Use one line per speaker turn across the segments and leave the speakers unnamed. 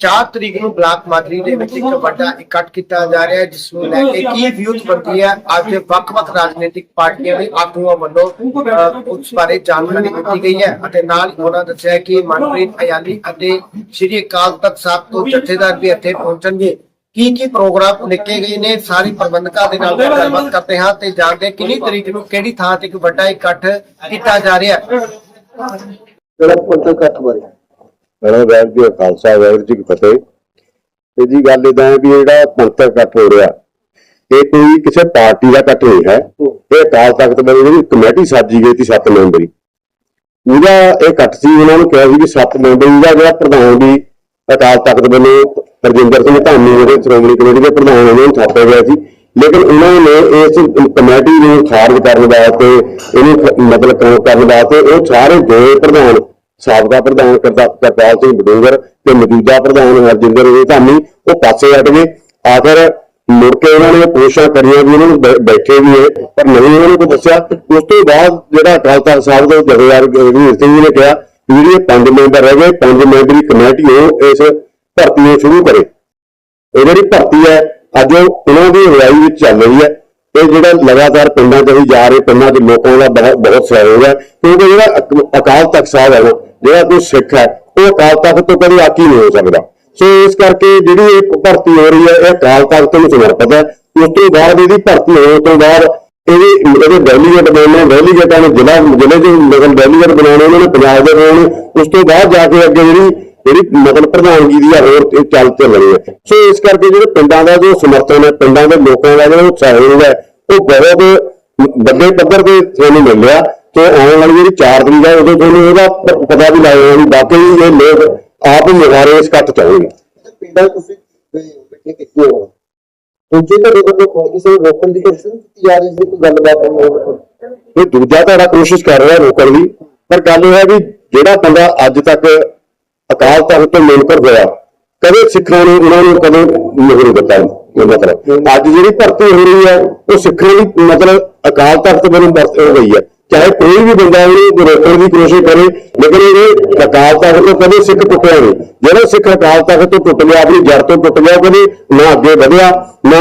4 ਤਰੀਕ ਨੂੰ ਬਲਾਕ ਮਾਦਰੀ ਦੇ ਵਿੱਚ ਇੱਕ ਵੱਡਾ ਇਕੱਠ ਕੀਤਾ ਜਾ ਰਿਹਾ ਹੈ ਜਿਸ ਨੂੰ ਲੈ ਕੇ ਕੀ ਵਿਊਤ ਬਣਦੀ ਹੈ ਅੱਜ ਵੱਖ-ਵੱਖ ਰਾਜਨੀਤਿਕ ਪਾਰਟੀਆਂ ਦੇ ਆਗੂਆਂ ਵੱਲੋਂ ਉਸ ਬਾਰੇ ਜਾਣਕਾਰੀ ਦਿੱਤੀ ਗਈ ਹੈ ਅਤੇ ਨਾਲ ਉਹਨਾਂ ਦੱਸਿਆ ਕਿ ਮਨਪ੍ਰੀਤ ਅਯਾਲੀ ਅਤੇ ਸ਼੍ਰੀ ਅਕਾਲ ਤਖਤ ਸਾਹਿਬ ਤੋਂ ਜਥੇਦਾਰ ਵੀ ਇੱਥੇ ਪਹੁੰਚਣਗੇ। ਕੀ ਕੀ ਪ੍ਰੋਗਰਾਮ ਲਿਖੇ ਗਏ ਨੇ ਸਾਰੀ ਪ੍ਰਬੰਧਕਾਂ ਦੇ ਨਾਲ ਗੱਲਬਾਤ ਕਰਦੇ ਹਾਂ ਤੇ ਜਾਣਦੇ ਕਿੰਨੀ ਤਰੀਕ ਨੂੰ ਕਿਹੜੀ ਥਾਂ ਤੇ ਇੱਕ ਵੱਡਾ ਇਕੱਠ ਕੀਤਾ ਜਾ ਰਿਹਾ ਹੈ।
ਜਿਹੜਾ ਪੰਥਕ ਇਕੱਠ ਬਾਰੇ
ਮੇਰਾ ਵੈਰ ਜੀ ਖਾਲਸਾ ਵੈਰ ਜੀ ਫਤਿਹ। ਤੇ ਜੀ ਗੱਲ ਇਦਾਂ ਹੈ ਵੀ ਜਿਹੜਾ ਪੰਥਕ ਇਕੱਠ ਹੋ ਰਿਹਾ, ਇਹ ਕੋਈ ਕਿਸੇ ਪਾਰਟੀ ਦਾ ਇਕੱਠ ਨਹੀਂ ਹੈ। ਇਹ ਅਕਾਲ ਤਖਤ ਵੱਲੋਂ ਜਿਹੜੀ ਕਮੇਟੀ ਸਾਜੀ ਗਈ ਸੀ ਸੱਤ ਮੈਂਬਰੀ। ਉਹਦਾ ਇਹ ਇਕੱਠ ਸੀ, ਉਹਨਾਂ ਨੂੰ ਕਿਹਾ ਸੀ ਵੀ ਸੱਤ ਮੈਂਬਰੀ ਦਾ ਜਿਹੜਾ ਪ੍ਰਧਾਨ ਵੀ ਅਕਾਲ ਤਖਤ ਵੱਲੋਂ ਰਜਿੰਦਰ ਸਿੰਘ ਧਾਮੀ ਜਿਹੜੇ ਸ਼੍ਰੋਮਣੀ ਕਮੇਟੀ ਦੇ ਪ੍ਰਧਾਨ ਉਹਨਾਂ ਨੂੰ ਥਾਪਿਆ ਗਿਆ ਸੀ। ਲੇਕਿਨ ਉਹਨਾਂ ਨੇ ਇਸ ਕਮੇਟੀ ਨੂੰ ਖਾਰਜ ਕਰਨ ਵਾਸਤੇ, ਇਹਨੂੰ ਮਤਲਬ ਕੰਮ ਕਰਨ ਵਾਸਤੇ ਉਹ ਸਾਰੇ ਦੋ ਪ੍ਰਧਾਨ। ਸਾਬਕਾ ਪ੍ਰਧਾਨ ਕਰਦਾ ਕਰਤਾਰ ਸਿੰਘ ਬਡੂੰਗਰ ਤੇ ਮੌਜੂਦਾ ਪ੍ਰਧਾਨ ਹਰਜਿੰਦਰ ਸਿੰਘ ਧਾਮੀ ਉਹ ਪਾਸੇ ਹਟ ਗਏ। ਆਖਰ ਮੁੜ ਕੇ ਉਹਨਾਂ ਨੇ ਕੋਸ਼ਿਸ਼ਾਂ ਕਰੀਆਂ ਵੀ, ਉਹਨਾਂ ਨੂੰ ਬੈਠੇ ਵੀ ਹੈ ਪਰ ਨਹੀਂ ਉਹਨਾਂ ਨੂੰ ਕੋਈ ਦੱਸਿਆ। ਉਸ ਤੋਂ ਬਾਅਦ ਜਿਹੜਾ ਅਕਾਲ ਤਖਤ ਸਾਹਿਬ ਦੇ ਜਥੇਦਾਰ ਰਘਵੀਰ ਸਿੰਘ ਜੀ ਨੇ ਕਿਹਾ ਵੀ ਜਿਹੜੇ ਪੰਜ ਮੈਂਬਰ ਰਹਿ ਗਏ, ਪੰਜ ਮੈਂਬਰੀ ਕਮੇਟੀ ਉਹ ਇਸ ਭਰਤੀ ਨੂੰ ਸ਼ੁਰੂ ਕਰੇ। ਇਹ ਜਿਹੜੀ ਭਰਤੀ ਹੈ, ਅੱਜ ਉਹਨਾਂ ਦੀ ਅਗਵਾਈ ਵਿੱਚ ਚੱਲ ਰਹੀ ਹੈ। ਇਹ ਜਿਹੜਾ ਲਗਾਤਾਰ ਪਿੰਡਾਂ 'ਚ ਹੀ ਜਾ ਰਹੇ, ਪਿੰਡਾਂ ਦੇ ਲੋਕਾਂ ਦਾ ਬਹੁਤ ਬਹੁਤ ਸਹਿਯੋਗ ਹੈ। ਕਿਉਂਕਿ ਜਿਹੜਾ ਅਕ- ਅਕਾਲ ਤਖਤ ਸਾਹਿਬ ਹੈ ਨਾ ਜਿਹੜਾ ਕੋਈ ਸਿੱਖ ਹੈ, ਉਹ ਅਕਾਲ ਤਖਤ ਤੋਂ ਕਦੇ ਆਕੀ ਨਹੀਂ ਹੋ ਸਕਦਾ। ਸੋ ਇਸ ਕਰਕੇ ਜਿਹੜੀ ਇਹ ਭਰਤੀ ਹੋ ਰਹੀ ਹੈ, ਇਹ ਅਕਾਲ ਤਖਤ ਨੂੰ ਸਮਰਪਿਤ ਹੈ। ਉਸ ਤੋਂ ਬਾਅਦ ਇਹਦੀ ਭਰਤੀ ਹੋਣ ਤੋਂ ਬਾਅਦ ਇਹਦੇ ਇਹਦੇ ਡੈਲੀਗੇਟ ਬਣਾਉਣੇ ਡੈਲੀਗੇਟਾਂ ਨੇ ਜ਼ਿਲ੍ਹਾ, ਜ਼ਿਲ੍ਹੇ ਦੇ ਮਤਲਬ ਡੈਲੀਗੇਟ ਬਣਾਉਣੇ, ਉਹਨਾਂ ਨੇ ਪੰਜਾਬ ਦੇ ਬਣਾਉਣੇ। ਉਸ ਤੋਂ ਬਾਅਦ ਜਾ ਕੇ ਅੱਗੇ ਜਿਹੜੀ ਜਿਹੜੀ ਮਤਲਬ ਪ੍ਰਧਾਨਗੀ ਦੀ ਆ, ਹੋਰ ਇਹ ਚੱਲ ਚੱਲਣੀ ਹੈ। ਸੋ ਇਸ ਕਰਕੇ ਜਿਹੜੇ ਪਿੰਡਾਂ ਦਾ ਜੋ ਸਮਰਥਨ ਹੈ, ਪਿੰਡਾਂ ਦੇ ਲੋਕਾਂ ਦਾ ਜਿਹੜਾ ਸਹਿਯੋਗ ਹੈ ਉਹ ਬਹੁਤ ਵੱਡੇ ਪੱਧਰ ਤੇ ਤੁਹਾਨੂੰ ਮਿਲ ਤੇ ਆਉਣ ਵਾਲੀ ਜਿਹੜੀ 4 ਤਰੀਕ ਹੈ ਉਦੋਂ ਤੁਹਾਨੂੰ ਉਹਦਾ ਪ- ਪਤਾ ਵੀ ਲੱਗ ਜਾਣਾ ਵੀ ਵਾਕਈ ਇਹ ਲੋਕ ਆਪ ਮੁਹਾਰੇ ਇਸ ਇਕੱਠ ਚਾਹੁੰਦੇ
ਪਿੰਡਾਂ ਤੁਸੀਂ ਹੋ ਬੈਠੇ ਕਿੱਥੇ ਹੋ। ਦੂਜੇ ਤੁਹਾਡੇ ਵੱਲੋਂ ਕੋਈ ਕਿਸੇ ਨੂੰ ਰੋਕਣ ਦੀ ਕੋਸ਼ਿਸ਼ ਕੀਤੀ ਜਾ ਰਹੀ ਸੀ ਕੋਈ ਗੱਲਬਾਤ ਨਹੀਂ ਹੋ
ਇਹ ਦੂਜਾ ਧੜਾ ਕੋਸ਼ਿਸ਼ ਕਰ ਰਿਹਾ ਰੋਕਣ ਦੀ ਪਰ ਗੱਲ ਇਹ ਹੈ ਵੀ ਜਿਹੜਾ ਬੰਦਾ ਅੱਜ ਤੱਕ ਅਕਾਲ ਤਖਤ ਤੋਂ ਮੁਨਕਰ ਹੋਇਆ ਕਦੇ ਸਿੱਖਾਂ ਨੇ ਉਹਨਾਂ ਨੂੰ ਕਦੇ ਨਹੀਂ ਦਿੱਤਾ। ਇਹ ਮਤਲਬ ਅੱਜ ਜਿਹੜੀ ਭਰਤੀ ਹੋ ਰਹੀ ਹੈ ਉਹ ਸਿੱਖਾਂ ਦੀ ਮਤਲਬ ਅਕਾਲ ਤਖਤ ਵੱਲੋਂ ਵਰਤ ਹੋ ਗਈ ਹੈ। ਚਾਹੇ ਕੋਈ ਵੀ ਬੰਦਾ ਉਹਨੂੰ ਰੋਕਣ ਦੀ ਕੋਸ਼ਿਸ਼ ਕਰੇ, ਲੇਕਿਨ ਇਹ ਅਕਾਲ ਤਖਤ ਤੋਂ ਕਦੇ ਸਿੱਖ ਟੁੱਟਿਆ ਨਹੀਂ। ਜਿਹੜਾ ਸਿੱਖ ਅਕਾਲ ਤਖਤ ਤੋਂ ਟੁੱਟ ਗਿਆ, ਆਪਣੀ ਜੜ ਤੋਂ ਟੁੱਟ ਗਿਆ, ਕਦੇ ਨਾ ਅੱਗੇ ਵਧਿਆ, ਨਾ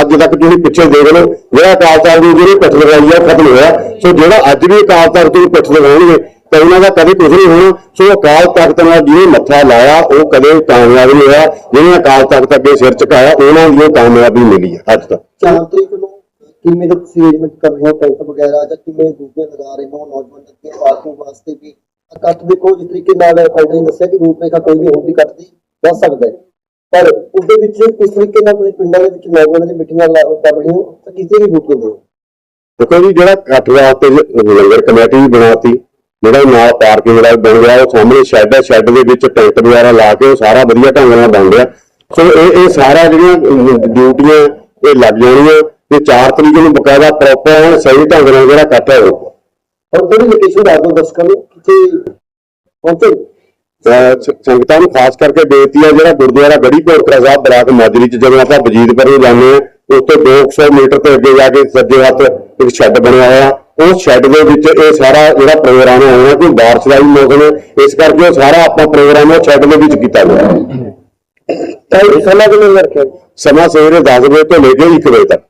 ਅੱਜ ਤੱਕ ਤੁਸੀਂ ਪਿੱਛੇ ਦੇਖ ਲਓ, ਜਿਹੜਾ ਅਕਾਲ ਤਖਤ ਦੀ ਜਿਹੜੀ ਪਿੱਠ ਲਗਾਈ ਹੈ ਖਤਮ ਹੋਇਆ। ਸੋ ਜਿਹੜਾ ਅੱਜ ਵੀ ਅਕਾਲ ਤਖਤ ਦੀ ਪਿੱਠ ਲਗਾਉਣਗੇ, ਤਾਂ ਉਹਨਾਂ ਦਾ ਕਦੇ ਕੁਝ ਨਹੀਂ ਹੋਣਾ। ਸੋ ਅਕਾਲ ਤਖਤ ਨਾਲ ਜਿਹਨੇ ਮੱਥਾ ਲਾਇਆ, ਉਹ ਕਦੇ ਕਾਮਯਾਬ ਨਹੀਂ ਹੋਇਆ। ਜਿਹਨੇ ਅਕਾਲ ਤਖਤ ਅੱਗੇ ਸਿਰ ਝੁਕਾਇਆ, ਉਹਨਾਂ ਨੂੰ ਉਹ ਕਾਮਯਾਬੀ ਮਿਲੀ ਹੈ ਅੱਜ ਤੱਕ।
ਚਾਰ ਤਰੀਕ ਨੂੰ ਕਿਵੇਂ ਦਾ ਤੁਸੀਂ ਅਰੇਂਜਮੈਂਟ ਕਰ ਰਹੇ ਹੋ ਟੈਂਟ ਵਗੈਰਾ ਜਾਂ ਕਿਵੇਂ ਦੂਜੇ ਲਗਾ ਰਹੇ ਹੋ? ਨੌਜਵਾਨ ਜੱਥੇ ਪਾਰਟੀ ਵਾਸਤੇ ਵੀ ਇਕੱਠ ਦੇਖੋ ਜਿਸ ਤਰੀਕੇ ਨਾਲ ਫਾਈਨਲ ਨੇ ਦੱਸਿਆ ਕਿ ਰੂਪਰੇਖਾ ਕੋਈ ਵੀ ਹੋਰ ਵੀ ਇਕੱਠ ਦੀ ਸਕਦਾ ਹੈ। ਪਰ ਉਹਦੇ ਵਿੱਚ ਕਿਸ ਤਰੀਕੇ ਨਾਲ ਤੁਸੀਂ ਪਿੰਡਾਂ ਦੇ ਵਿੱਚ ਨੌਜਵਾਨਾਂ ਦੀ ਮੀਟਿੰਗਾਂ ਲਾ- ਕਰ ਰਹੇ ਹੋ ਤਾਂ ਕਿਸੇ ਵੀ ਰੂਪ ਦਿੰਦੇ
ਦੇਖੋ ਜੀ ਜਿਹੜਾ ਇਕੱਠ ਵਾਸਤੇ ਲੰਗਰ ਕਮੇਟੀ ਵੀ ਬਣਾਤੀ ਜਿਹੜਾ ਨਾਲ ਪਾਰਕਿੰਗ ਦਾ ਬਣ ਗਿਆ ਉਹ ਸਾਹਮਣੇ ਸ਼ੈੱਡ ਹੈ ਸ਼ੈੱਡ ਦੇ ਵਿੱਚ ਟੈਂਟ ਵਗੈਰਾ ਲਾ ਕੇ ਉਹ ਸਾਰਾ ਵਧੀਆ ਢੰਗ ਨਾਲ ਬਣ ਗਿਆ ਸੋ ਇਹ ਇਹ ਸਾਰਾ ਜਿਹੜੀਆਂ ਅਮ, ਡਿਊਟੀਆਂ ਇਹ ਲੱਗ ਜਾਣੀਆਂ। ਤੇ 4 ਤਰੀਕ ਨੂੰ ਬਕਾਇਦਾ ਪ੍ਰੋਪਰ ਸਹੀ ਢੰਗ ਨਾਲ ਜਿਹੜਾ ਇਕੱਠ ਹੈ ਉਹ
ਔਰ ਥੋੜੀ ਲੋਕੇਸ਼ਨ ਦੱਸ ਦਿਓ ਦਰਸ਼ਕਾਂ ਨੂੰ ਕਿੱਥੇ ਪਹੁੰਚੇ?
ਸੰਗਤਾਂ ਨੂੰ ਖਾਸ ਕਰਕੇ ਬੇਨਤੀ ਹੈ ਜਿਹੜਾ ਗੁਰਦੁਆਰਾ ਗੜੀ ਕੋਟਕਾ ਸਾਹਿਬ ਬਰਾਕ ਮਾਜਰੀ ਚ ਜਦੋਂ ਆਪਾਂ ਵਜੀਦਪੁਰ ਨੂੰ ਜਾਂਦੇ ਹਾਂ ਉਸ ਤੋਂ 200 ਮੀਟਰ ਤੇ ਅੱਗੇ ਜਾ ਕੇ ਸੱਜੇ ਹੱਥ ਇੱਕ ਸ਼ੈੱਡ ਬਣਿਆ ਹੋਇਆ। ਉਸ ਸ਼ੈੱਡ ਦੇ ਵਿੱਚ ਇਹ ਸਾਰਾ ਜਿਹੜਾ ਪ੍ਰੋਗਰਾਮ ਹੋਣਾ ਕੋਈ ਬਾਰਿਸ਼ ਦਾ ਵੀ ਮੌਸਮ ਹੈ ਇਸ ਕਰਕੇ ਉਹ ਸਾਰਾ ਆਪਾਂ ਪ੍ਰੋਗਰਾਮ ਉਹ ਸ਼ੈੱਡ ਦੇ ਵਿੱਚ ਕੀਤਾ ਗਿਆ
ਤਾਂ ਸਮਾਂ ਕਿੰਨੇ ਰੱਖਿਆ?
ਸਮਾਂ ਸਵੇਰੇ 10 ਵਜੇ ਤੋਂ ਲੈ ਕੇ 1 ਵਜੇ ਤੱਕ।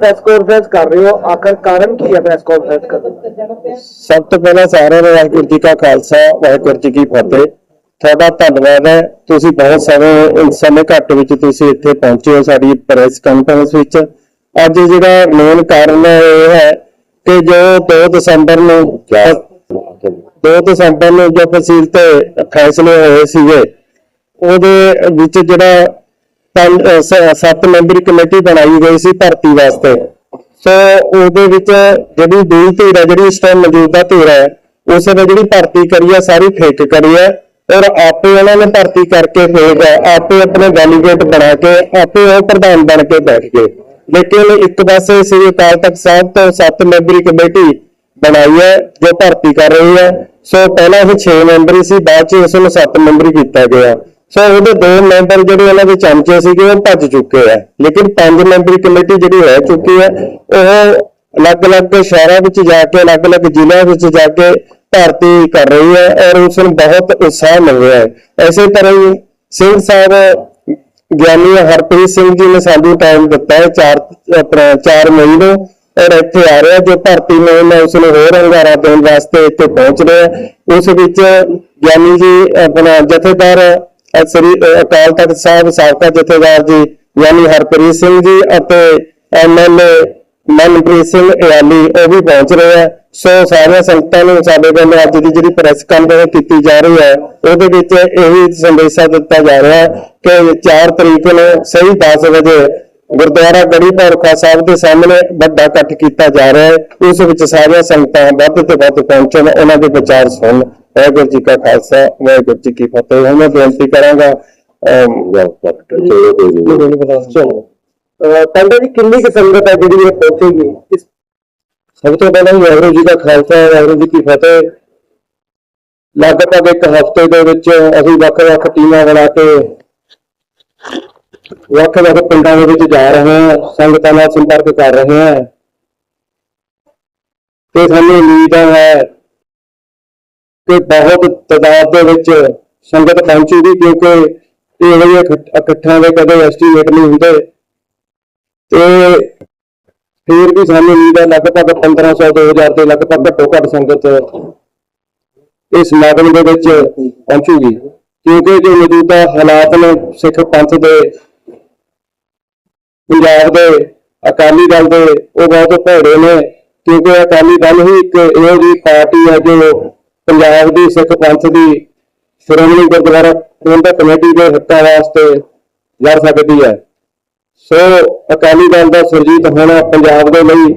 ਪ੍ਰੈਸ ਕਾਨਫਰੰਸ ਕਰ ਰਹੇ ਹੋ। ਆਖਰ ਕਾਰਨ ਕੀ ਹੈ ਪ੍ਰੈਸ ਕਾਨਫਰੰਸ ਕਰਨ ਦਾ?
ਸਭ ਤੋਂ ਪਹਿਲਾਂ ਸਾਰਿਆਂ ਨੂੰ ਵਾਹਿਗੁਰੂ ਜੀ ਕਾ ਖਾਲਸਾ ਵਾਹਿਗੁਰੂ ਜੀ ਕੀ ਫਤਿਹ। ਤੁਹਾਡਾ ਧੰਨਵਾਦ ਹੈ। ਤੁਸੀਂ ਬਹੁਤ ਸਮੇਂ ਇਸ ਸਮੇਂ ਘੱਟ ਵਿੱਚ ਤੁਸੀਂ ਇੱਥੇ ਪਹੁੰਚੇ ਹੋ ਸਾਡੀ ਪ੍ਰੈਸ ਕਾਨਫਰੰਸ ਵਿੱਚ। ਅੱਜ ਜਿਹੜਾ ਮੇਨ ਕਾਰਨ ਇਹ ਹੈ ਕਿ ਜੋ 2 ਦਸੰਬਰ ਨੂੰ 2 ਦਸੰਬਰ ਨੂੰ ਜੋ ਫਸੀਲ ਤੇ ਫੈਸਲੇ ਹੋਏ ਸੀਗੇ ਉਹਦੇ ਵਿੱਚ ਜਿਹੜਾ ਸੱਤ ਮੈਂਬਰੀ ਕਮੇਟੀ ਬਣਾਈ ਗਈ ਸੀ ਭਰਤੀ ਵਾਸਤੇ। ਸੋ ਉਹਦੇ ਵਿੱਚ ਜਿਹੜੀ ਦੂਜੀ ਧਿਰ ਹੈ, ਜਿਹੜੀ ਇਸ ਟਾਈਮ ਮੌਜੂਦਾ ਧਿਰ ਹੈ, ਉਸ ਨੇ ਜਿਹੜੀ ਭਰਤੀ ਕਰੀ ਹੈ ਸਾਰੀ ਫੇਕ ਕਰੀ ਹੈ ਔਰ ਆਪੇ ਉਹਨਾਂ ਨੇ ਭਰਤੀ ਕਰਕੇ ਫੇਕ ਆਪੇ ਆਪਣੇ ਡੈਲੀਗੇਟ ਬਣਾ ਕੇ, ਆਪੇ ਉਹ ਪ੍ਰਧਾਨ ਬਣ ਕੇ ਬੈਠ ਗਏ। ਲੇਕਿਨ ਇੱਕ ਪਾਸੇ ਸ੍ਰੀ ਅਕਾਲ ਤਖਤ ਸਾਹਿਬ ਤੋਂ ਸੱਤ ਮੈਂਬਰੀ ਕਮੇਟੀ ਬਣਾਈ ਹੈ, ਜੋ ਭਰਤੀ ਕਰ ਰਹੀ ਹੈ। ਸੋ ਪਹਿਲਾਂ ਇਹ 6 ਮੈਂਬਰੀ ਸੀ, ਬਾਅਦ ਚ ਇਸ ਨੂੰ 7 ਮੈਂਬਰੀ ਕੀਤਾ ਗਿਆ। ਸੋ ਉਹਦੇ ਦੋ ਮੈਂਬਰ ਜਿਹੜੇ ਉਹਨਾਂ ਦੇ ਚਮਚੇ ਸੀਗੇ, ਉਹ ਭੱਜ ਚੁੱਕੇ ਆ। ਲੇਕਿਨ ਪੰਜ ਮੈਂਬਰੀ ਕਮੇਟੀ ਜਿਹੜੀ ਰਹਿ ਚੁੱਕੀ ਹੈ ਉਹ ਅਲੱਗ-ਅਲੱਗ ਸ਼ਹਿਰਾਂ ਵਿੱਚ ਜਾ ਕੇ, ਅਲੱਗ-ਅਲੱਗ ਜ਼ਿਲ੍ਹਿਆਂ ਵਿੱਚ ਜਾ ਕੇ ਭਰਤੀ ਕਰ ਰਹੀ ਹੈ ਔਰ ਉਸ ਨੂੰ ਬਹੁਤ ਉਤਸ਼ਾਹ ਮਿਲ ਰਿਹਾ ਹੈ। ਐਸੇ ਤਰ੍ਹਾਂ ਹੀ ਸਿੰਘ ਸਾਹਿਬ, ਗਿਆਨੀ ਹਰਪ੍ਰੀਤ ਸਿੰਘ ਜੀ ਨੇ ਸਾਨੂੰ ਟਾਈਮ ਦਿੱਤਾ ਹੈ 4 ਆਪਣਾ 4 ਮਈ ਨੂੰ ਔਰ ਇੱਥੇ ਆ ਰਿਹਾ, ਜੋ ਭਰਤੀ ਨੇ ਮੈਂ ਉਸ ਨੂੰ ਹੋਰ ਅੰਗਾਰਾ ਦੇਣ ਵਾਸਤੇ ਇੱਥੇ ਪਹੁੰਚ ਰਿਹਾ ਉਸ ਵਿੱਚ ਗਿਆਨੀ ਜੀ ਆਪਣਾ ਜਥੇਦਾਰ ਸ੍ਰੀ ਅਕਾਲ ਤਖਤ ਸਾਹਿਬ ਸਾਬਕਾ ਜਥੇਦਾਰ ਜੀ ਗਿਆਨੀ ਹਰਪ੍ਰੀਤ ਸਿੰਘ ਜੀ ਅਤੇ ਐਮਐਲਏ ਮਨਪ੍ਰੀਤ ਸਿੰਘ ਇਆਲੀ, ਉਹ ਵੀ ਪਹੁੰਚ ਰਹੇ ਹੈ ਸੋ ਸਾਰੀਆਂ ਸੰਗਤਾਂ ਨੂੰ ਸਾਡੇ ਵੱਲੋਂ ਅੱਜ ਦੀ ਜਿਹੜੀ ਪ੍ਰੈਸ ਕਾਨਫਰੰਸ ਕੀਤੀ ਜਾ ਰਹੀ ਹੈ, ਉਹਦੇ ਵਿੱਚ ਇਹੀ ਸੰਦੇਸ਼ਾ ਦਿੱਤਾ ਜਾ ਰਿਹਾ ਹੈ ਕਿ 4 ਤਰੀਕ ਨੂੰ ਸਹੀ 10 ਵਜੇ ਗੁਰਦੁਆਰਾ ਗੜੀ ਭੌਰਖਾ ਸਾਹਿਬ ਦੇ ਸਾਹਮਣੇ ਵੱਡਾ ਇਕੱਠ ਕੀਤਾ ਜਾ ਰਿਹਾ ਹੈ। ਉਸ ਵਿੱਚ ਸਾਰੀਆਂ ਸੰਗਤਾਂ ਵੱਧ ਤੋਂ ਵੱਧ ਪਹੁੰਚਣ, ਉਹਨਾਂ ਦੇ ਵਿਚਾਰ ਸੁਣਨ। ਵਾਹਿਗੁਰੂ ਜੀ ਕਾ ਖਾਲਸਾ ਵਾਹਿਗੁਰੂ ਜੀ ਕੀ ਫਤਿਹ ਹੁਣ ਮੈਂ ਬੇਨਤੀ ਕਰਾਂਗਾ ਅਮ,
ਚਲੋ ਕੋਈ ਨਹੀਂ
ਮੈਨੂੰ ਨਹੀਂ ਪਤਾ ਚਲੋ
ਅਹ ਪੰਡਿਤ ਜੀ ਕਿੰਨੀ ਕੁ ਸੰਗਤ ਹੈ ਜਿਹੜੀ ਇਹ ਪਹੁੰਚੇਗੀ ਇਸ
ਸਭ ਤੋਂ ਪਹਿਲਾਂ ਹੀ ਵਾਹਿਗੁਰੂ ਜੀ ਦਾ ਖਾਲਸਾ ਵਾਹਿਗੁਰੂ ਜੀ ਕੀ ਫਤਿਹ ਲਗਭਗ ਇੱਕ ਹਫ਼ਤੇ ਦੇ ਵਿੱਚ ਅਸੀਂ ਵੱਖ-ਵੱਖ ਟੀਮਾਂ ਬਣਾ ਕੇ ਵੱਖ-ਵੱਖ ਪਿੰਡਾਂ ਦੇ ਵਿੱਚ ਜਾ ਰਹੇ ਹਾਂ ਸੰਗਤਾਂ ਨਾਲ ਸੰਪਰਕ ਕਰ ਰਹੇ ਹਾਂ ਤੇ ਸਾਨੂੰ ਉਮੀਦ ਹੈ ਕਿ ਬਹੁਤ ਤਾਦਾਦ ਦੇ ਵਿੱਚ ਸੰਗਤ ਪਹੁੰਚੇਗੀ ਕਿਉਂਕਿ ਇਹੋ ਜਿਹੇ ਇਕੱਠ- ਦੇ ਕਦੇ ਐਸਟੀਮੇਟ ਨਹੀਂ ਹੁੰਦੇ। ਤੇ ਫਿਰ ਵੀ ਸਾਨੂੰ ਉਮੀਦ ਹੈ ਲਗਭਗ 1500 2000 ਦੇ ਲਗਭਗ ਘੱਟੋ ਘੱਟ ਸੰਗਤ ਇਸ ਸਮਾਗਮ ਦੇ ਵਿੱਚ ਪਹੁੰਚੂਗੀ। ਕਿਉਂਕਿ ਜੋ ਮੌਜੂਦਾ ਹਾਲਾਤ ਨੇ ਸਿੱਖ ਪੰਥ ਦੇ, ਪੰਜਾਬ ਦੇ, ਅਕਾਲੀ ਦਲ ਦੇ, ਉਹ ਬਹੁਤ ਭੈੜੇ ਨੇ। ਕਿਉਂਕਿ ਅਕਾਲੀ ਦਲ ਹੀ ਇੱਕ ਇਹੋ ਜਿਹੀ ਪਾਰਟੀ ਹੈ ਜੋ ਪੰਜਾਬ ਦੀ ਸਿੱਖ ਪੰਥ ਦੀ ਸ਼੍ਰੋਮਣੀ ਗੁਰਦੁਆਰਾ ਪ੍ਰਬੰਧਕ ਕਮੇਟੀ ਦੇ ਹੱਕਾਂ ਵਾਸਤੇ ਲੜ ਸਕਦੀ ਹੈ। ਸੋ ਅਕਾਲੀ ਦਲ ਦਾ ਸੁਰਜੀਤ ਹੋਣਾ ਪੰਜਾਬ ਦੇ ਲਈ,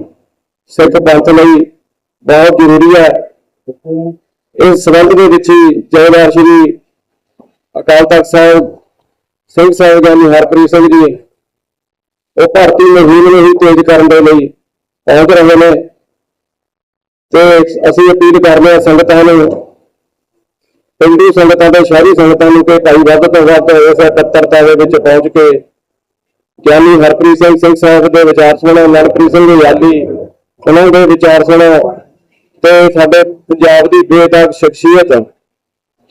ਸਿੱਖ ਪੰਥ ਲਈ ਬਹੁਤ ਜ਼ਰੂਰੀ ਹੈ। ਇਸ ਸੰਬੰਧ ਦੇ ਵਿੱਚ ਹੀ ਜਥੇਦਾਰ ਸ਼੍ਰੀ ਅਕਾਲ ਤਖਤ ਸਾਹਿਬ, ਸਿੰਘ ਸਾਹਿਬ ਗਿਆਨੀ ਹਰਪ੍ਰੀਤ ਸਿੰਘ ਜੀ, ਉਹ ਭਾਰਤੀ ਮੁਹਿੰਮ ਨੂੰ ਹੀ ਤੇਜ਼ ਕਰਨ ਦੇ ਲਈ ਪਹੁੰਚ ਰਹੇ ਨੇ। ਤੇ ਅਸੀਂ ਅਪੀਲ ਕਰਦੇ ਹਾਂ ਸੰਗਤਾਂ ਨੂੰ ਪਿੰਡੂ ਸੰਗਤਾਂ ਤੇ ਸ਼ਹਿਰੀ ਸੰਗਤਾਂ ਨੂੰ ਕਿ ਭਾਈ ਵੱਧ ਤੋਂ ਵੱਧ ਇਸ ਇਕੱਤਰਤਾ ਦੇ ਵਿੱਚ ਪਹੁੰਚ ਕੇ ਗਿਆਨੀ ਹਰਪ੍ਰੀਤ ਸਿੰਘ ਸਿੰਘ ਸਾਹਿਬ ਦੇ ਵਿਚਾਰ ਸੁਣੋ ਮਨਪ੍ਰੀਤ ਸਿੰਘ ਯਾਲੀ ਉਹਨਾਂ ਦੇ ਵਿਚਾਰ ਸੁਣੋ ਤੇ ਸਾਡੇ ਪੰਜਾਬ ਦੀ ਬੇਦਾਗ ਸ਼ਖਸੀਅਤ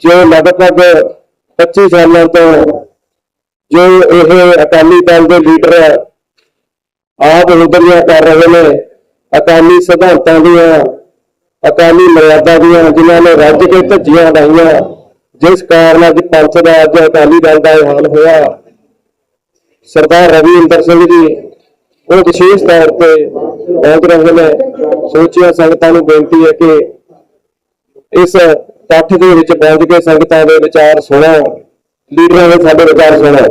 ਜੋ ਲਗਭਗ 25 ਸਾਲਾਂ ਤੋਂ ਜੋ ਇਹ ਅਕਾਲੀ ਦਲ ਦੇ ਲੀਡਰ ਆਪ ਉਦਰੀਆਂ ਕਰ ਰਹੇ ਨੇ, ਅਕਾਲੀ ਸਿਧਾਂਤਾਂ ਦੀਆਂ ਅਕਾਲੀ ਮਰਿਆਦਾ ਦੀਆਂ ਜਿਨ੍ਹਾਂ ਨੇ ਰੱਜ ਕੇ ਧੱਜੀਆਂ ਲਾਈਆਂ ਜਿਸ ਕਾਰਨ ਅੱਜ ਪੰਥ ਦਾ ਅੱਜ ਅਕਾਲੀ ਦਲ ਦਾ ਹਾਲ ਹੋਇਆ। ਸਰਦਾਰ ਰਵਿੰਦਰ ਸਿੰਘ ਜੀ ਉਹ ਵਿਸ਼ੇਸ਼ ਤੌਰ ਤੇ ਪਹੁੰਚ ਰਹੇ ਨੇ। ਸੋਚਿਆ ਸੰਗਤਾਂ ਨੂੰ ਬੇਨਤੀ ਹੈ ਕਿ ਇਸ ਇਕੱਠ ਦੇ ਵਿੱਚ ਪਹੁੰਚ ਕੇ ਸੰਗਤਾਂ ਦੇ ਵਿਚਾਰ ਸੁਣੋ ਲੀਡਰਾਂ ਦੇ ਸਾਡੇ ਵਿਚਾਰ ਸੁਣੋ।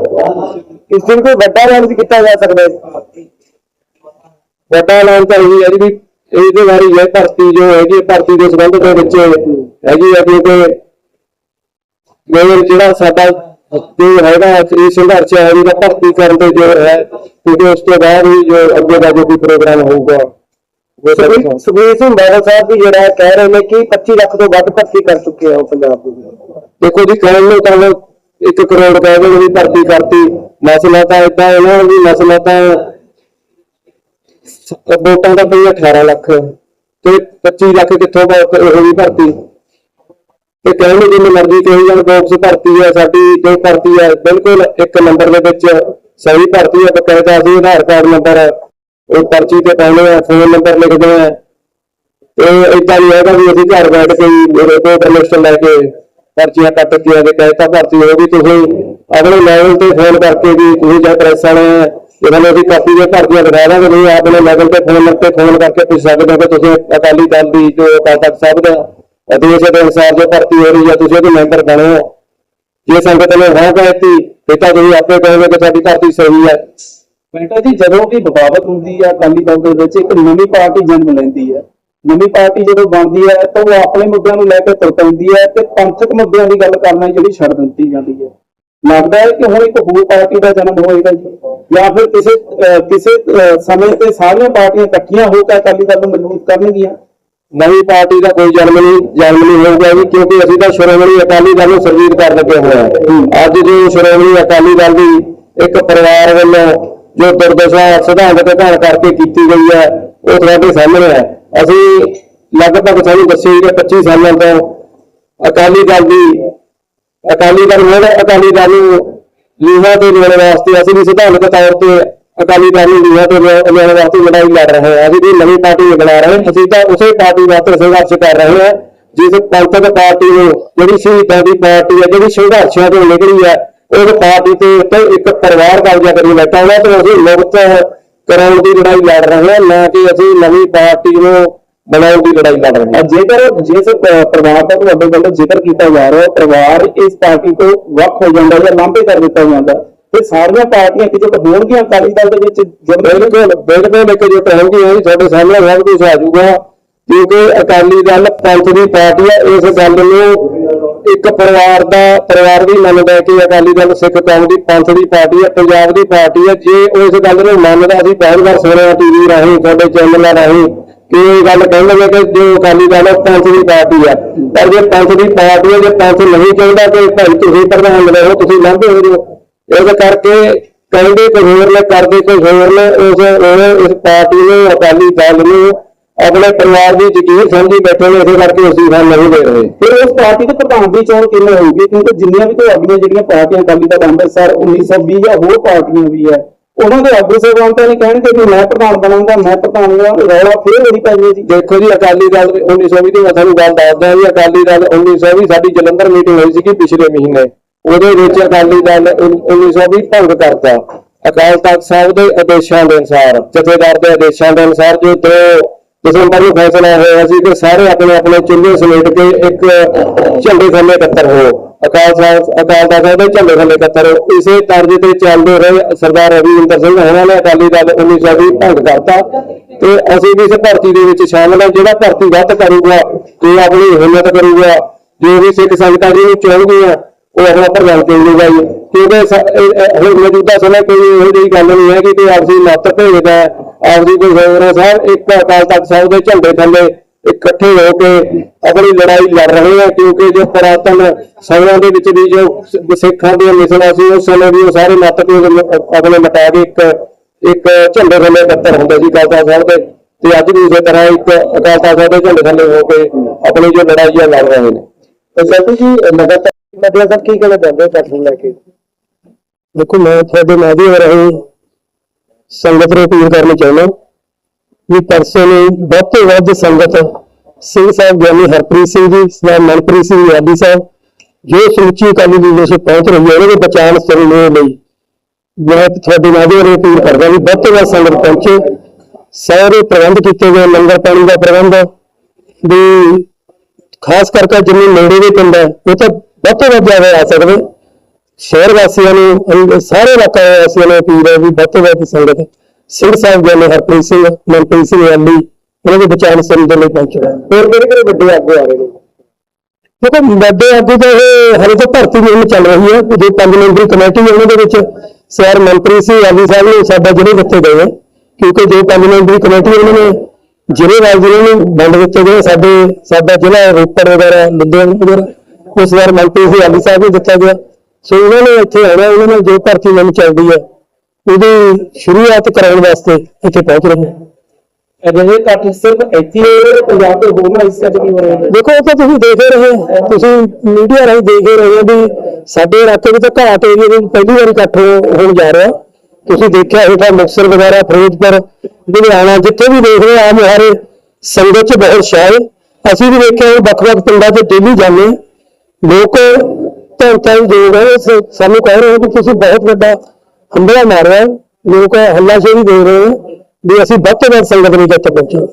ਇਸ ਦਿਨ ਕੋਈ ਵੱਡਾ ਐਲਾਨ ਵੀ ਕੀਤਾ ਜਾ ਸਕਦਾ ਹੈ?
ਵੱਡਾ ਐਲਾਨ ਤਾਂ ਇਹ ਹੈ ਜੀ ਵੀ ਇਹਦੇ ਬਾਰੇ ਇਹ ਭਰਤੀ ਜੋ ਹੈਗੀ ਭਰਤੀ ਦੇ ਸੰਬੰਧ ਦੇ ਵਿੱਚ ਹੈਗੀ ਹੈ ਕਿਉਂਕਿ ਮੇਰੇ ਜਿਹੜਾ ਸਾਡਾ ਜੋ ਹੈਗਾ ਇਹ ਸੰਘਰਸ਼ ਹੈ ਇਹਦਾ ਭਰਤੀ ਕਰਨ ਤੇ ਜੋ ਹੈ ਕਿਉਂਕਿ ਉਸ ਤੋਂ ਬਾਅਦ ਹੀ ਜੋ ਅੱਗੇ ਦਾ ਜੋ ਵੀ ਪ੍ਰੋਗਰਾਮ ਹੋਊਗਾ
ਸੁਖਬੀਰ ਸਿੰਘ ਬਾਦਲ ਸਾਹਿਬ ਵੀ ਜਿਹੜਾ ਕਹਿ ਰਹੇ ਨੇ ਕਿ 25 ਲੱਖ ਤੋਂ ਵੱਧ ਭਰਤੀ ਕਰ ਚੁੱਕੇ ਆ ਪੰਜਾਬ ਦੇ
ਦੇਖੋ ਜੀ ਕਹਿਣ ਨੂੰ ਤਾਂ ਉਹ ਇੱਕ ਕਰੋੜ ਕਹਿ ਵੀ ਭਰਤੀ ਕਰਤੀ ਮਸਲਾ ਤਾਂ ਇਦਾਂ ਇਹਨਾਂ ਵੀ ਮਸਲਾ ਤਾਂ ਵੋਟਾਂ ਦਾ ਪਈ 18 ਲੱਖ ਤੇ 25 ਲੱਖ ਕਿੱਥੋਂ ਬਹੁਤ ਭਰਤੀ? ਤੇ ਕਹਿਣ ਨੂੰ ਮਰਜ਼ੀ ਕਹੀ ਜਾਣ ਬੋਕਸ ਭਰਤੀ ਹੈ ਸਾਡੀ ਜੋ ਭਰਤੀ ਹੈ ਬਿਲਕੁਲ ਇੱਕ ਨੰਬਰ ਦੇ ਵਿੱਚ ਸਹੀ ਭਰਤੀ ਹੈ ਬਕਾਇਦਾ ਅਸੀਂ ਆਧਾਰ ਕਾਰਡ ਨੰਬਰ ਉਹ ਪਰਚੀ ਤੇ ਪਾਉਣੇ ਆ ਫੋਨ ਨੰਬਰ ਲਿਖਦੇ ਆ। ਤੇ ਇਦਾਂ ਨਹੀਂ ਹੈਗਾ ਵੀ ਅਸੀਂ ਘਰ ਬੈਠ ਕੇ ਹੀ ਰਿਪੋਰਟ ਲੈ ਕੇ ਪਰਚੀਆਂ ਕੱਟ ਕੇ ਦੇ ਕਹਿਤਾ ਭਰਤੀ ਹੋ ਗਈ ਤੁਸੀਂ ਅਗਲੇ ਲੈਵਲ ਤੇ ਫੋਨ ਕਰਕੇ ਵੀ ਤੁਸੀਂ ਜਾਂ ਪ੍ਰੈਸ ਵਾਲੇ ਇਹਨਾਂ ਨੂੰ ਅਸੀਂ ਕਾਪੀ ਦੇ ਭਰਤੀਆਂ ਦਿਖਾ ਦਾਂਗੇ ਤੁਸੀਂ ਆਪਣੇ ਲੈਵਲ ਤੇ ਫੋਨ ਤੇ ਫੋਨ ਕਰਕੇ ਪੁੱਛ ਸਕਦੇ ਹੋ ਕਿ ਤੁਸੀਂ ਅਕਾਲੀ ਦਲ ਦੀ ਜੋ ਅਕਾਲ ਸਾਹਿਬ ਦਾ ਆਦੇਸ਼ ਦੇ ਅਨੁਸਾਰ ਜੋ ਭਰਤੀ ਹੋ ਰਹੀ ਹੈ, ਤੁਸੀਂ ਉਹਦੇ ਮੈਂਬਰ ਬਣੇ ਹੋ। ਜੇ ਸੰਗਤ ਨੇ ਹਾਂ ਕਹਿਤੀ ਫਿਰ ਤਾਂ ਆਪੇ ਕਹੋਗੇ ਕਿ ਸਾਡੀ ਭਰਤੀ ਸਹੀ ਹੈ।
ਬੇਟਾ ਜੀ, ਜਦੋਂ ਵੀ ਬਗਾਵਤ ਹੁੰਦੀ ਹੈ ਅਕਾਲੀ ਦਲ ਦੇ ਵਿੱਚ, ਇੱਕ ਨਵੀਂ ਪਾਰਟੀ ਜਨਮ ਲੈਂਦੀ ਹੈ ਨਵੀਂ ਪਾਰਟੀ ਜਦੋਂ ਬਣਦੀ ਹੈ ਤਾਂ ਉਹ ਆਪਣੇ ਮੁੱਦਿਆਂ ਨੂੰ ਲੈ ਕੇ ਤੁਰ ਪੈਂਦੀ ਹੈ ਤੇ ਪੰਥਕ ਮੁੱਦਿਆਂ ਦੀ ਗੱਲ ਕਰਨਾ ਜਿਹੜੀ ਛੱਡ ਦਿੱਤੀ ਜਾਂਦੀ ਹੈ ਲੱਗਦਾ ਹੈ ਕਿ ਹੁਣ ਇੱਕ ਹੋਰ ਪਾਰਟੀ ਦਾ ਜਨਮ ਹੋਏਗਾ ਜਾਂ ਫਿਰ ਕਿਸੇ ਕਿਸੇ ਸਮੇਂ ਤੇ ਸਾਰੀਆਂ ਪਾਰਟੀਆਂ ਇਕੱਠੀਆਂ ਹੋ ਕੇ ਅਕਾਲੀ ਦਲ ਨੂੰ ਮਜ਼ਬੂਤ ਕਰਨਗੀਆਂ।
ਨਵੀਂ ਪਾਰਟੀ ਦਾ ਕੋਈ ਜਨਮ ਨਹੀਂ ਜਨਮ ਨਹੀਂ ਹੋਊਗਾ ਜੀ, ਕਿਉਂਕਿ ਅਸੀਂ ਤਾਂ ਸ਼੍ਰੋਮਣੀ ਅਕਾਲੀ ਦਲ ਨੂੰ ਸਰਜੀਤ ਕਰ ਲੱਗੇ ਹੋਏ ਹਾਂ ਅੱਜ ਜੋ ਸ਼੍ਰੋਮਣੀ ਅਕਾਲੀ ਦਲ ਦੀ ਇੱਕ ਪਰਿਵਾਰ ਵੱਲੋਂ ਜੋ ਦੁਰਦਸ਼ਾ ਸਿਧਾਂਤ ਤੇ ਕਰਕੇ ਕੀਤੀ ਗਈ ਹੈ, ਉਹ ਤੁਹਾਡੇ ਸਾਹਮਣੇ ਹੈ। ਅਸੀਂ ਲਗਭਗ ਸਾਨੂੰ ਦੱਸੀ ਕਿ 25 ਸਾਲਾਂ ਤੋਂ ਅਕਾਲੀ ਦਲ ਦੀ ਅਕਾਲੀ ਦਲ ਮੁੜ ਅਕਾਲੀ ਦਲ ਨੂੰ ਲੀਹਾਂ ਤੇ ਲਿਆਉਣ ਵਾਸਤੇ ਅਸੀਂ ਵੀ ਸਿਧਾਂਤਕ ਤੌਰ ਤੇ ਅਕਾਲੀ ਦਲ ਨੂੰ ਲੀਹਾਂ ਤੇ ਲਿਆ- ਵਾਸਤੇ ਲੜਾਈ ਲੜ ਰਹੇ ਹਾਂ। ਅਸੀਂ ਵੀ ਨਵੀਂ ਪਾਰਟੀ ਬਣਾ ਰਹੇ ਅਸੀਂ ਤਾਂ ਉਸੇ ਪਾਰਟੀ ਵਾਸਤੇ ਸੰਘਰਸ਼ ਕਰ ਰਹੇ ਹਾਂ, ਜਿਸ ਪੰਥਕ ਪਾਰਟੀ ਨੂੰ ਜਿਹੜੀ ਸ਼ਹੀਦਾਂ ਦੀ ਪਾਰਟੀ ਹੈ, ਜਿਹੜੀ ਸੰਘਰਸ਼ਾਂ ਤੋਂ ਨਿਕਲੀ ਹੈ, ਉਸ ਪਾਰਟੀ ਤੇ ਇੱਕ ਪਰਿਵਾਰ ਕਬਜ਼ਾ ਕਰੀ ਬੈਠਾ ਉਹਨਾਂ ਤੋਂ ਅਸੀਂ ਮੁਕਤ ਕਰਾਉਣ ਦੀ ਲੜਾਈ ਲੜ ਰਹੇ ਹਾਂ। ਨਾ ਕਿ ਅਸੀਂ ਨਵੀਂ ਪਾਰਟੀ ਨੂੰ ਬਣਾਉਣ ਦੀ ਲੜਾਈ ਲੜ ਰਹੇ ਹਾਂ
ਜੇਕਰ ਜਿਸ ਪਰਿਵਾਰ ਦਾ ਤੁਹਾਡੇ ਵੱਲੋਂ ਜ਼ਿਕਰ ਕੀਤਾ ਜਾ ਰਿਹਾ ਹੈ ਪਰਿਵਾਰ ਇਸ ਪਾਰਟੀ ਤੋਂ ਵੱਖ ਹੋ ਜਾਂਦਾ ਜਾਂ ਲਾਂਭੇ ਕਰ ਦਿੱਤਾ ਜਾਂਦਾ ਤੇ ਸਾਰੀਆਂ ਪਾਰਟੀਆਂ ਕਿਤੇ ਹੋਣਗੀਆਂ ਅਕਾਲੀ ਦਲ ਦੇ ਵਿੱਚ ਜਦ
ਬਿਲਕੁਲ ਬਿਲਕੁਲ ਇੱਕ ਜੋ ਕਹੋਗੇ ਉਹ ਤੁਹਾਡੇ ਸਾਹਮਣੇ ਸਭ ਕੁਝ ਆ ਜਾਊਗਾ। ਕਿਉਂਕਿ ਅਕਾਲੀ ਦਲ ਪੰਥ ਦੀ ਪਾਰਟੀ ਹੈ ਇਸ ਗੱਲ ਨੂੰ ਇੱਕ ਪਰਿਵਾਰ ਦਾ ਪਰਿਵਾਰ ਵੀ ਮੰਨਦਾ ਕਿ ਅਕਾਲੀ ਦਲ ਸਿੱਖ ਕੌਮ ਦੀ ਪੰਥ ਦੀ ਪਾਰਟੀ ਹੈ ਪੰਜਾਬ ਦੀ ਪਾਰਟੀ ਹੈ ਜੇ ਉਹ ਇਸ ਗੱਲ ਨੂੰ ਮੰਨਦਾ ਅਸੀਂ ਬਹੁਤ ਵਾਰ ਸੁਣਿਆ ਟੀਵੀ ਰਾਹੀਂ ਤੁਹਾਡੇ ਚੈਨਲਾਂ ਰਾਹੀਂ ਕਿ ਇਹ ਗੱਲ ਕਹਿੰਦੇ ਨੇ ਕਿ ਜੋ ਅਕਾਲੀ ਦਲ ਹੈ ਪੰਥ ਦੀ ਪਾਰਟੀ ਹੈ ਪਰ ਜੇ ਪੰਥ ਦੀ ਪਾਰਟੀ ਹੈ ਜੇ ਪੰਥ ਨਹੀਂ ਚਾਹੁੰਦਾ ਕਿ ਭਾਈ ਤੁਸੀਂ ਪ੍ਰਧਾਨ ਰਹੋ ਤੁਸੀਂ ਲੰਘਦੇ ਹੋ। ਇਸ ਕਰਕੇ ਕਹਿੰਦੇ ਕੋਈ ਹੋਰ ਨੇ, ਕਰਦੇ ਕੋਈ ਹੋਰ ਨੇ, ਉਸ ਇਸ ਪਾਰਟੀ ਨੂੰ, ਅਕਾਲੀ ਦਲ ਨੂੰ ਆਪਣੇ ਪਰਿਵਾਰ ਦੀ ਜ਼ਕੀਰ ਸਮਝੀ ਬੈਠੇ ਨੇ, ਇਸੇ ਕਰਕੇ ਅਸੀਂ ਫਲ ਨਹੀਂ ਦੇ ਰਹੇ।
ਫਿਰ ਉਸ ਪਾਰਟੀ ਦੇ ਪ੍ਰਧਾਨ ਦੀ ਚੋਣ ਕਿਵੇਂ ਹੋਊਗੀ? ਕਿਉਂਕਿ ਜਿੰਨੀਆਂ ਵੀ ਤੁਹਾਡੀਆਂ ਜਿਹੜੀਆਂ ਪਾਰਟੀਆਂ, ਅਕਾਲੀ ਦਲ, ਅੰਮ੍ਰਿਤਸਰ 1920 ਜਾਂ ਹੋਰ ਪਾਰਟੀਆਂ ਵੀ ਹੈ ਉਹਨਾਂ ਦੇ ਆਗੂ ਸਾਹਿਬਾਨ ਤਾਂ ਨਹੀਂ ਕਹਿਣਗੇ ਕਿ ਮੈਂ ਪ੍ਰਧਾਨ ਬਣਾਂਗਾ ਮੈਂ ਪ੍ਰਧਾਨ ਰੌਲਾ ਫੇਰ ਹੋਣੀ ਪੈ ਜੀ
ਦੇਖੋ ਜੀ, ਅਕਾਲੀ ਦਲ 1920 ਦੀ ਮੈਂ ਤੁਹਾਨੂੰ ਗੱਲ ਦੱਸਦਾ ਜੀ, ਅਕਾਲੀ ਦਲ 1920 ਸਾਡੀ ਜਲੰਧਰ ਮੀਟਿੰਗ ਹੋਈ ਸੀਗੀ ਪਿਛਲੇ ਮਹੀਨੇ। ਉਹਦੇ ਵਿੱਚ ਅਕਾਲੀ ਦਲ 1920 ਭੰਗ ਕਰਤਾ। ਅਕਾਲ ਤਖਤ ਸਾਹਿਬ ਦੇ ਆਦੇਸ਼ਾਂ ਦੇ ਅਨੁਸਾਰ, ਜਥੇਦਾਰ ਦੇ ਆਦੇਸ਼ਾਂ ਦੇ ਅਨੁਸਾਰ ਜੋ ਦੋ ਦਸੰਬਰ ਨੂੰ ਫੈਸਲਾ ਹੋਇਆ ਸੀ ਕਿ ਸਾਰੇ ਆਪਣੇ ਆਪਣੇ ਚੁੱਲ੍ਹੇ ਸਮੇਟ ਕੇ ਇੱਕ ਝੰਡੇ ਥੱਲੇ ਇਕੱਤਰ ਹੋ ਅਕਾਲ ਅਕਾਲ ਤਖਤ ਸਾਹਿਬ ਦੇ ਝੰਡੇ ਥੱਲੇ ਇਕੱਤਰ ਇਸੇ ਤਰਜ਼ ਤੇ ਚੱਲਦੇ ਰਹੇ ਸਰਦਾਰ ਰਵਿੰਦਰ ਸਿੰਘ ਹੋਣਾ ਨੇ ਅਕਾਲੀ ਦਲ 1920 ਭੰਗ ਕਰਤਾ। ਤੇ ਅਸੀਂ ਵੀ ਇਸ ਭਰਤੀ ਦੇ ਵਿੱਚ ਸ਼ਾਮਲ ਹਾਂ। ਜਿਹੜਾ ਭਰਤੀ ਵੱਧ ਕਰੂਗਾ, ਤੇ ਆਪਣੀ ਹਿੰਮਤ ਕਰੂਗਾ, ਜੋ ਵੀ ਸਿੱਖ ਸੰਗਤਾਂ ਜੀ ਨੂੰ ਚਾਹੁੰਦੀਆਂ, ਉਹ ਆਪਣਾ ਪ੍ਰਧਾਨ ਚੁਣੂਗਾ ਜੀ ਕਿਉਂਕਿ ਹੁਣ ਮੌਜੂਦਾ ਸਮੇਂ ਕੋਈ ਇਹੋ ਜਿਹੀ ਗੱਲ ਨਹੀਂ ਹੈ ਕਿ ਕੋਈ ਆਪਸੀ ਮਤ ਭੇਜਦਾ ਆਪਦੀ ਕੋਈ ਹੋਰ ਸਾਹਿਬ ਇੱਕ ਅਕਾਲ ਤਖਤ ਸਾਹਿਬ ਦੇ ਝੰਡੇ ਥੱਲੇ ਇਕੱਠੇ ਹੋ ਕੇ ਆਪਣੀ ਲੜਾਈ ਲੜ ਰਹੇ ਆ ਕਿਉਂਕਿ ਜੋ ਪੁਰਾਤਨ ਸਮਿਆਂ ਦੇ ਵਿੱਚ ਵੀ ਜੋ ਸਿੱਖਾਂ ਦੀਆਂ ਮਿਸਲਾਂ ਸੀ ਉਸ ਸਮੇਂ ਵੀ ਉਹ ਸਾਰੇ ਮਤ ਮ- ਆਪਣੇ ਮਿਟਾ ਕੇ ਇੱਕ ਇੱਕ ਝੰਡੇ ਥੱਲੇ ਇਕੱਤਰ ਹੁੰਦੇ ਸੀ ਤਖਤ ਸਾਹਿਬ ਦੇ। ਤੇ ਅੱਜ ਵੀ ਇਸੇ ਤਰ੍ਹਾਂ ਇੱਕ ਅਕਾਲ ਤਖਤ ਸਾਹਿਬ ਦੇ ਝੰਡੇ ਥੱਲੇ ਹੋ ਕੇ ਆਪਣੀ ਜੋ ਲੜਾਈ ਲੜ ਰਹੇ ਨੇ।
ਤੇ ਸੈਂਟੂ ਜੀ ਲਗਾਤਾਰ ਮਤਲਬ ਸਰ ਕੀ ਕਹਿਣਾ ਚਾਹੁੰਦੇ ਹੋ ਲੈ ਕੇ?
ਦੇਖੋ ਮੈਂ ਤੁਹਾਡੇ ਮਾਧਿਅਮ ਰਾਹੀਂ ਸੰਗਤ ਨੂੰ ਅਪੀਲ ਕਰਨੀ ਚਾਹੁੰਦਾ ਵੀ ਪਰਸੋਂ ਨੂੰ ਵੱਧ ਵੱਧ ਸੰਗਤ ਸਿੰਘ ਸਾਹਿਬ ਗਿਆਨੀ ਹਰਪ੍ਰੀਤ ਸਿੰਘ ਜੀ ਸਰਦਾਰ ਮਨਪ੍ਰੀਤ ਸਿੰਘ ਯਾਦੀ ਸਾਹਿਬ, ਜੋ ਸਮੁੱਚੀ ਅਕਾਲੀ ਲੀਡਰਸ਼ਿਪ ਪਹੁੰਚ ਰਹੀ ਹੈ ਉਹਨਾਂ ਦੇ ਬਚਾਅ ਸਰਨੇ ਲਈ। ਮੈਂ ਤੁਹਾਡੇ ਮਾਧਿਅਮ ਰਾਹੀਂ ਅਪੀਲ ਕਰਦਾ ਵੀ ਵੱਧ ਵੱਧ ਸੰਗਤ ਪਹੁੰਚੇ। ਸਾਰੇ ਪ੍ਰਬੰਧ ਕੀਤੇ ਗਏ, ਲੰਗਰ ਪਾਣੀ ਦਾ ਪ੍ਰਬੰਧ, ਵੀ ਖਾਸ ਕਰਕੇ ਜਿੰਨੇ ਨੇੜੇ ਦੇ ਪਿੰਡ ਹੈ, ਉਹ ਤਾਂ ਵੱਧ ਵੱਧ ਜ਼ਿਆਦਾ ਆ ਸਕਦੇ। ਸ਼ਹਿਰ ਵਾਸੀਆਂ ਨੂੰ ਸਾਰੇ ਇਲਾਕਾ ਵਾਸੀਆਂ ਨੂੰ ਅਪੀਲ ਹੈ ਵੀ ਵੱਧ ਵੱਧ ਸੰਗਤ ਸਿੰਘ ਸਾਹਿਬ ਜੀ ਨੇ ਹਰਪ੍ਰੀਤ ਸਿੰਘ ਮਨਪ੍ਰੀਤ ਸਿੰਘ ਅਲੀ ਉਹਨਾਂ ਦੇ ਬਚਾਅ ਸੰਦ ਦੇ ਲਈ ਪਹੁੰਚਣਾ
ਹੋਰ ਕਿਹੜੇ ਕਿਹੜੇ ਵੱਡੇ ਆਗੂ ਆ ਰਹੇ ਨੇ
ਦੇਖੋ ਵੱਡੇ ਆਗੂ ਤਾਂ ਇਹ ਹਲੇ ਤਾਂ ਭਰਤੀ ਮੁਹਿੰਮ ਚੱਲ ਰਹੀ ਹੈ ਜੋ ਪੰਜ ਮੈਂਬਰੀ ਕਮੇਟੀ ਹੈ ਉਹਨਾਂ ਦੇ ਵਿੱਚ ਸਰ ਮਨਪ੍ਰੀਤ ਸਿੰਘ ਅਲੀ ਸਾਹਿਬ ਨੇ ਸਾਡਾ ਜਿਹੜੇ ਦਿੱਤੇ ਗਏ ਹੈ ਕਿਉਂਕਿ ਜੋ ਪੰਜ ਮੈਂਬਰੀ ਕਮੇਟੀ ਹੈ, ਉਹਨਾਂ ਨੇ ਜ਼ਿਲ੍ਹੇ ਵਾਰ ਜ਼ਿਲ੍ਹੇ ਨੂੰ ਵੰਡ ਦਿੱਤੇ ਗਏ ਸਾਡੇ ਸਾਡਾ ਜ਼ਿਲ੍ਹਾ ਰੋਪੜ ਵਗੈਰਾ ਲੁਧਿਆਣਾ ਵਗੈਰਾ ਉਸ ਵਾਰ ਮਨਪ੍ਰੀਤ ਸਿੰਘ ਅਲੀ ਸਾਹਿਬ ਨੂੰ ਦਿੱਤਾ ਗਿਆ ਸੋ ਉਹਨਾਂ ਨੇ ਇੱਥੇ ਆਉਣਾ ਉਹਨਾਂ ਨਾਲ ਜੋ ਭਰਤੀ ਮੁਹਿੰਮ ਚੱਲਦੀ ਹੈ ਉਹਦੀ ਸ਼ੁਰੂਆਤ ਕਰਾਉਣ ਵਾਸਤੇ ਇੱਥੇ ਪਹੁੰਚ ਰਹੇ ਹਾਂ
ਅਜਿਹੇ ਇਕੱਠ ਸਿਰਫ ਇੱਥੇ ਪੰਜਾਬ ਦੇ ਹੋਰ ਹਿੱਸਿਆਂ 'ਚ ਵੀ ਹੋ ਰਹੇ
ਦੇਖੋ ਉਹ ਤਾਂ ਤੁਸੀਂ ਦੇਖ ਹੀ ਰਹੇ ਹੋ। ਤੁਸੀਂ ਮੀਡੀਆ ਰਾਹੀਂ ਦੇਖ ਹੀ ਰਹੇ ਹੋ ਵੀ ਸਾਡੇ ਇਲਾਕੇ ਵਿੱਚ ਤਾਂ ਘਾਟ ਏਰੀਆ ਵਿੱਚ ਪਹਿਲੀ ਵਾਰੀ ਇਕੱਠ ਹੋਣ ਜਾ ਰਿਹਾ। ਤੁਸੀਂ ਦੇਖਿਆ ਹੋਵੇਗਾ ਮੁਕਤਸਰ ਵਗੈਰਾ ਫਿਰੋਜ਼ਪੁਰ ਲੁਧਿਆਣਾ ਜਿੱਥੇ ਵੀ ਦੇਖ ਰਹੇ ਆ ਮੁਹਾਰੇ ਸੰਗਤ 'ਚ ਬਹੁਤ ਸ਼ਾਇ ਅਸੀਂ ਵੀ ਦੇਖਿਆ ਵੱਖ-ਵੱਖ ਪਿੰਡਾਂ 'ਚ ਡੇਲੀ ਜਾਂਦੇ। ਲੋਕ ਧੰਤਾਂ ਦੇ ਜੋ ਰਹੇ ਸਾਨੂੰ ਕਹਿ ਰਹੇ ਕਿ ਤੁਸੀਂ ਬਹੁਤ ਵੱਡਾ ਹੰਬਲਾ ਮਾਰਿਆ, ਲੋਕ ਹੱਲਾਸ਼ੇਰੀ ਦੇ ਰਹੇ ਨੇ ਵੀ ਅਸੀਂ ਵੱਧ ਤੋਂ ਵੱਧ ਸੰਗਤ ਵਿੱਚ ਇੱਥੇ ਪਹੁੰਚੇ